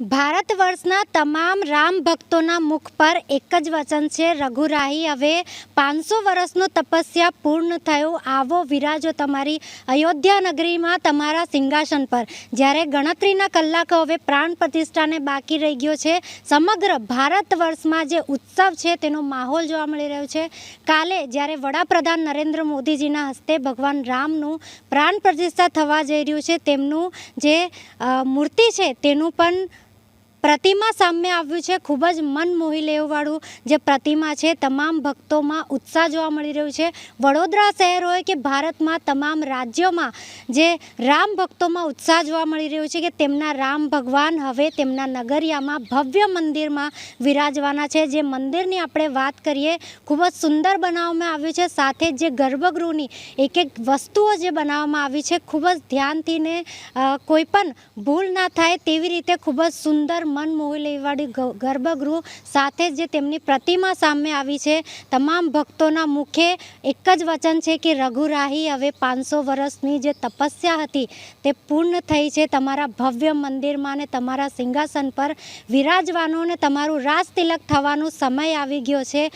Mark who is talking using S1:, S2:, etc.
S1: ભારત વર્ષના તમામ રામ ભક્તોના મુખ પર એક જ વચન છે રઘુરાહી હવે પાંચસો વર્ષનું તપસ્યા પૂર્ણ થયું. આવો વિરાજો તમારી અયોધ્યા નગરીમાં તમારા સિંહાસન પર. જ્યારે ગણતરીના કલાકો હવે પ્રાણ પ્રતિષ્ઠાને બાકી રહી ગયો છે, સમગ્ર ભારત વર્ષમાં જે ઉત્સવ છે તેનો માહોલ જોવા મળી રહ્યો છે. કાલે જ્યારે વડાપ્રધાન નરેન્દ્ર મોદીજીના હસ્તે ભગવાન રામનું પ્રાણ પ્રતિષ્ઠા થવા જઈ રહ્યું છે, તેમનું જે મૂર્તિ છે તેનું પણ પ્રતિમા સામે આવ્યું છે. ખૂબ જ મન મોહી લેવાવાળું જે પ્રતિમા છે, તમામ ભક્તોમાં ઉત્સાહ જોવા મળી રહ્યું છે. વડોદરા શહેર હોય કે ભારતમાં, તમામ રાજ્યોમાં જે રામ ભક્તોમાં ઉત્સાહ જોવા મળી રહ્યો છે કે તેમના રામ ભગવાન હવે તેમના નગરિયામાં ભવ્ય મંદિરમાં વિરાજવાના છે. જે મંદિરની આપણે વાત કરીએ, ખૂબ જ સુંદર બનાવવામાં આવ્યું છે. સાથે જ ગર્ભગૃહની એક એક વસ્તુઓ જે બનાવવામાં આવી છે, ખૂબ જ ધ્યાનથી ને કોઈ પણ ભૂલ ના થાય તેવી રીતે ખૂબ જ સુંદર મન મોહી લેવાળી ગર્ભગૃહ. સાથે જ તેમની પ્રતિમા સામે આવી છે, તમામ ભક્તોના મુખે એક જ વચન છે કે રઘુરાહી હવે પાંચસો વર્ષની જે તપસ્યા હતી. તે પૂર્ણ થઈ છે તમારા ભવ્ય મંદિરમાં ને તમારા સિંહાસન પર. વિરાજવાનો ને તમારું રાજ તિલક થવાનો સમય આવી ગયો છે.